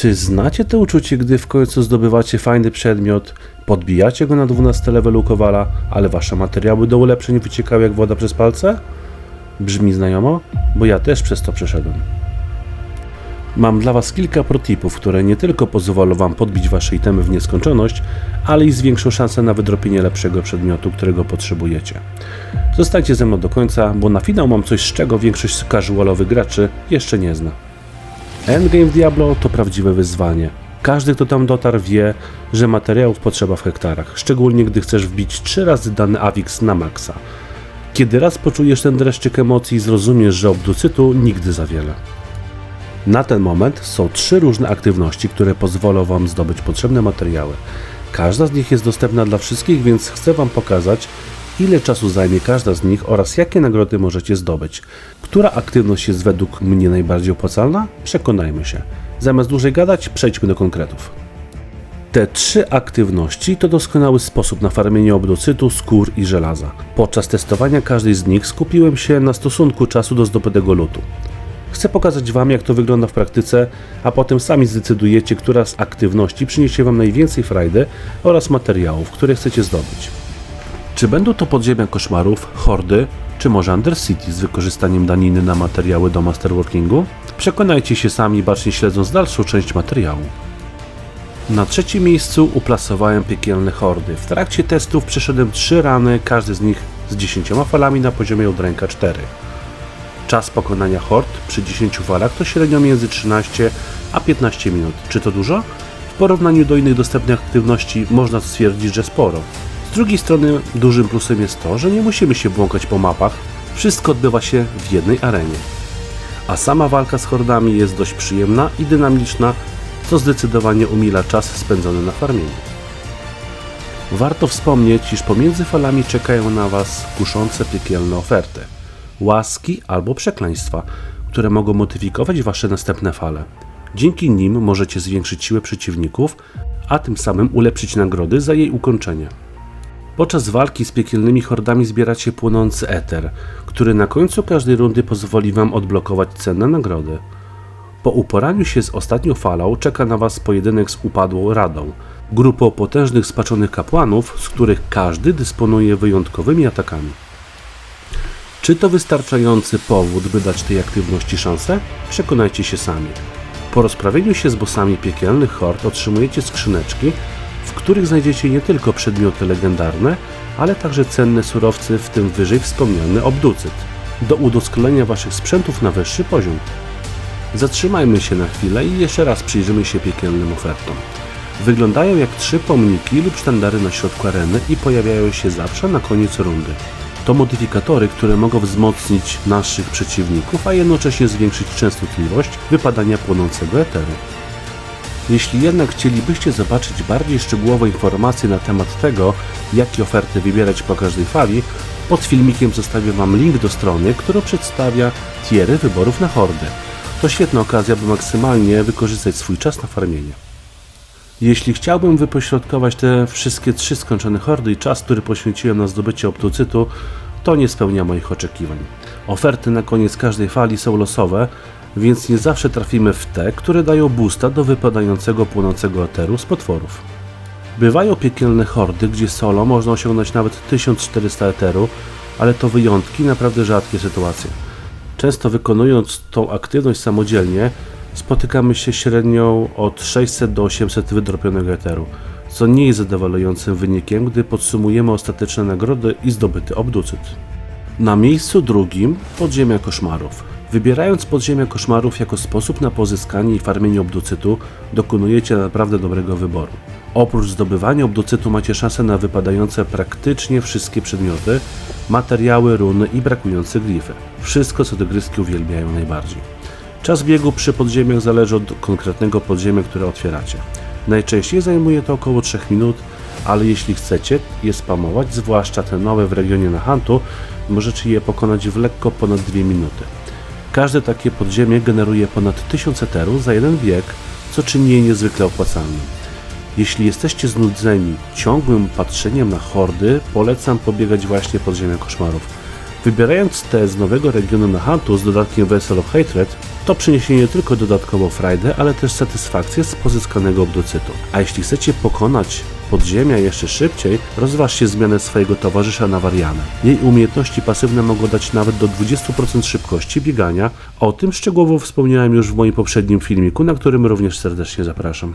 Czy znacie to uczucie, gdy w końcu zdobywacie fajny przedmiot, podbijacie go na 12 levelu kowala, ale wasze materiały do ulepszeń wyciekały jak woda przez palce? Brzmi znajomo? Bo ja też przez to przeszedłem. Mam dla Was kilka protipów, które nie tylko pozwolą Wam podbić Wasze itemy w nieskończoność, ale i zwiększą szansę na wydropienie lepszego przedmiotu, którego potrzebujecie. Zostańcie ze mną do końca, bo na finał mam coś, z czego większość casualowych graczy jeszcze nie zna. Endgame w Diablo to prawdziwe wyzwanie. Każdy, kto tam dotarł, wie, że materiałów potrzeba w hektarach, szczególnie gdy chcesz wbić trzy razy dany Avix na maksa. Kiedy raz poczujesz ten dreszczyk emocji, zrozumiesz, że obducytu nigdy za wiele. Na ten moment są trzy różne aktywności, które pozwolą Wam zdobyć potrzebne materiały. Każda z nich jest dostępna dla wszystkich, więc chcę Wam pokazać, ile czasu zajmie każda z nich oraz jakie nagrody możecie zdobyć. Która aktywność jest według mnie najbardziej opłacalna? Przekonajmy się. Zamiast dłużej gadać, przejdźmy do konkretów. Te trzy aktywności to doskonały sposób na farmienie obdocytu, skór i żelaza. Podczas testowania każdej z nich skupiłem się na stosunku czasu do zdobytego lutu. Chcę pokazać Wam, jak to wygląda w praktyce, a potem sami zdecydujecie, która z aktywności przyniesie Wam najwięcej frajdy oraz materiałów, które chcecie zdobyć. Czy będą to podziemia koszmarów, hordy, czy może Undercity z wykorzystaniem daniny na materiały do masterworkingu? Przekonajcie się sami, bacznie śledząc dalszą część materiału. Na trzecim miejscu uplasowałem piekielne hordy. W trakcie testów przeszedłem trzy rany, każdy z nich z 10 falami na poziomie od ręka 4. Czas pokonania hord przy 10 falach to średnio między 13 a 15 minut. Czy to dużo? W porównaniu do innych dostępnych aktywności można stwierdzić, że sporo. Z drugiej strony dużym plusem jest to, że nie musimy się błąkać po mapach, wszystko odbywa się w jednej arenie. A sama walka z hordami jest dość przyjemna i dynamiczna, co zdecydowanie umila czas spędzony na farmieniu. Warto wspomnieć, iż pomiędzy falami czekają na Was kuszące piekielne oferty. Łaski albo przekleństwa, które mogą modyfikować Wasze następne fale. Dzięki nim możecie zwiększyć siłę przeciwników, a tym samym ulepszyć nagrody za jej ukończenie. Podczas walki z piekielnymi hordami zbieracie płonący eter, który na końcu każdej rundy pozwoli Wam odblokować cenne nagrody. Po uporaniu się z ostatnią falą czeka na Was pojedynek z upadłą Radą, grupą potężnych spaczonych kapłanów, z których każdy dysponuje wyjątkowymi atakami. Czy to wystarczający powód, by dać tej aktywności szansę? Przekonajcie się sami. Po rozprawieniu się z bossami piekielnych hord otrzymujecie skrzyneczki, w których znajdziecie nie tylko przedmioty legendarne, ale także cenne surowce, w tym wyżej wspomniany obducyt, do udoskonalenia Waszych sprzętów na wyższy poziom. Zatrzymajmy się na chwilę i jeszcze raz przyjrzymy się piekielnym ofertom. Wyglądają jak trzy pomniki lub sztandary na środku areny i pojawiają się zawsze na koniec rundy. To modyfikatory, które mogą wzmocnić naszych przeciwników, a jednocześnie zwiększyć częstotliwość wypadania płonącego eteru. Jeśli jednak chcielibyście zobaczyć bardziej szczegółowe informacje na temat tego, jakie oferty wybierać po każdej fali, pod filmikiem zostawię Wam link do strony, która przedstawia tiery wyborów na hordy. To świetna okazja, by maksymalnie wykorzystać swój czas na farmienie. Jeśli chciałbym wypośrodkować te wszystkie trzy skończone hordy i czas, który poświęciłem na zdobycie optocytu, to nie spełnia moich oczekiwań. Oferty na koniec każdej fali są losowe, więc nie zawsze trafimy w te, które dają boosta do wypadającego płonącego eteru z potworów. Bywają piekielne hordy, gdzie solo można osiągnąć nawet 1400 eteru, ale to wyjątki, naprawdę rzadkie sytuacje. Często wykonując tą aktywność samodzielnie, spotykamy się średnią od 600 do 800 wydropionego eteru, co nie jest zadowalającym wynikiem, gdy podsumujemy ostateczne nagrody i zdobyty obducyt. Na miejscu drugim podziemia koszmarów. Wybierając podziemia koszmarów jako sposób na pozyskanie i farmienie obducytu, dokonujecie naprawdę dobrego wyboru. Oprócz zdobywania obducytu macie szansę na wypadające praktycznie wszystkie przedmioty, materiały, runy i brakujące glify. Wszystko, co tygryski uwielbiają najbardziej. Czas biegu przy podziemiach zależy od konkretnego podziemia, które otwieracie. Najczęściej zajmuje to około 3 minut, ale jeśli chcecie je spamować, zwłaszcza te nowe w regionie na Hantu, możecie je pokonać w lekko ponad 2 minuty. Każde takie podziemie generuje ponad 1000 eteru za jeden bieg, co czyni je niezwykle opłacalnym. Jeśli jesteście znudzeni ciągłym patrzeniem na hordy, polecam pobiegać właśnie podziemia koszmarów. Wybierając te z nowego regionu na Huntu z dodatkiem Vessel of Hatred, to przyniesie nie tylko dodatkowo frajdę, ale też satysfakcję z pozyskanego obdocytu. A jeśli chcecie pokonać podziemia jeszcze szybciej, rozważcie zmianę swojego towarzysza na Warianę. Jej umiejętności pasywne mogą dać nawet do 20% szybkości biegania. O tym szczegółowo wspomniałem już w moim poprzednim filmiku, na którym również serdecznie zapraszam.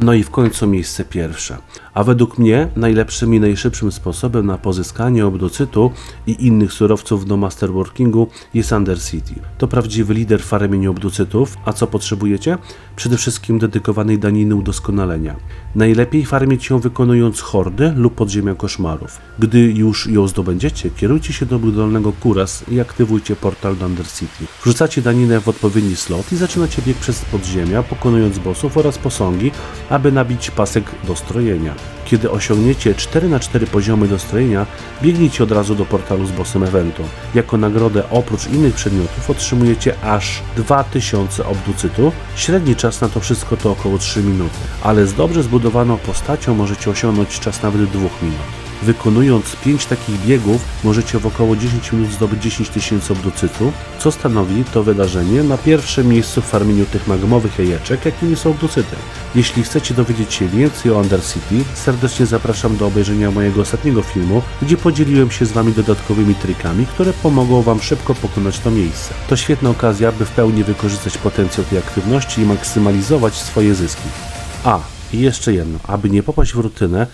No i w końcu miejsce pierwsze. A według mnie najlepszym i najszybszym sposobem na pozyskanie obdocytu i innych surowców do masterworkingu jest Undercity. To prawdziwy lider w farmieniu obdocytów, a co potrzebujecie? Przede wszystkim dedykowanej daniny udoskonalenia. Najlepiej farmić ją wykonując hordy lub podziemia koszmarów. Gdy już ją zdobędziecie, kierujcie się do budowlanego Kuras i aktywujcie portal do Undercity. Wrzucacie daninę w odpowiedni slot i zaczynacie bieg przez podziemia, pokonując bossów oraz posągi, aby nabić pasek do strojenia. Kiedy osiągniecie 4 na 4 poziomy dostrojenia, biegnijcie od razu do portalu z bossem eventu. Jako nagrodę oprócz innych przedmiotów otrzymujecie aż 2000 obducytu. Średni czas na to wszystko to około 3 minuty, ale z dobrze zbudowaną postacią możecie osiągnąć czas nawet 2 minut. Wykonując 5 takich biegów, możecie w około 10 minut zdobyć 10 tysięcy obducytu, co stanowi to wydarzenie na pierwszym miejscu w farmieniu tych magmowych jajeczek, jakimi są obducyty. Jeśli chcecie dowiedzieć się więcej o Undercity, serdecznie zapraszam do obejrzenia mojego ostatniego filmu, gdzie podzieliłem się z Wami dodatkowymi trikami, które pomogą Wam szybko pokonać to miejsce. To świetna okazja, by w pełni wykorzystać potencjał tej aktywności i maksymalizować swoje zyski. A, i jeszcze jedno, aby nie popaść w rutynę,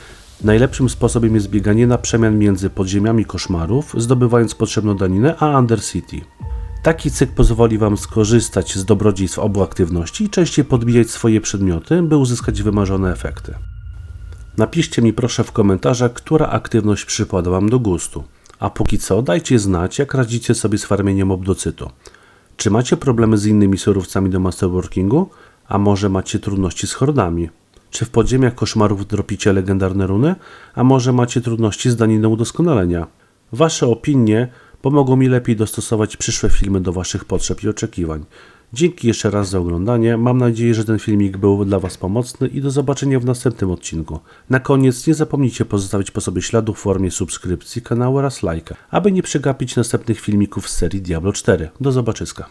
Najlepszym sposobem jest bieganie na przemian między podziemiami koszmarów, zdobywając potrzebną daninę, a Undercity. Taki cykl pozwoli Wam skorzystać z dobrodziejstw obu aktywności i częściej podbijać swoje przedmioty, by uzyskać wymarzone efekty. Napiszcie mi proszę w komentarzach, która aktywność przypada Wam do gustu. A póki co dajcie znać, jak radzicie sobie z farmieniem obdocytu. Czy macie problemy z innymi surowcami do masterworkingu? A może macie trudności z hordami? Czy w podziemiach koszmarów dropicie legendarne runy? A może macie trudności z daniną udoskonalenia? Wasze opinie pomogą mi lepiej dostosować przyszłe filmy do Waszych potrzeb i oczekiwań. Dzięki jeszcze raz za oglądanie. Mam nadzieję, że ten filmik był dla Was pomocny i do zobaczenia w następnym odcinku. Na koniec nie zapomnijcie pozostawić po sobie śladu w formie subskrypcji kanału oraz lajka, aby nie przegapić następnych filmików z serii Diablo 4. Do zobaczyska.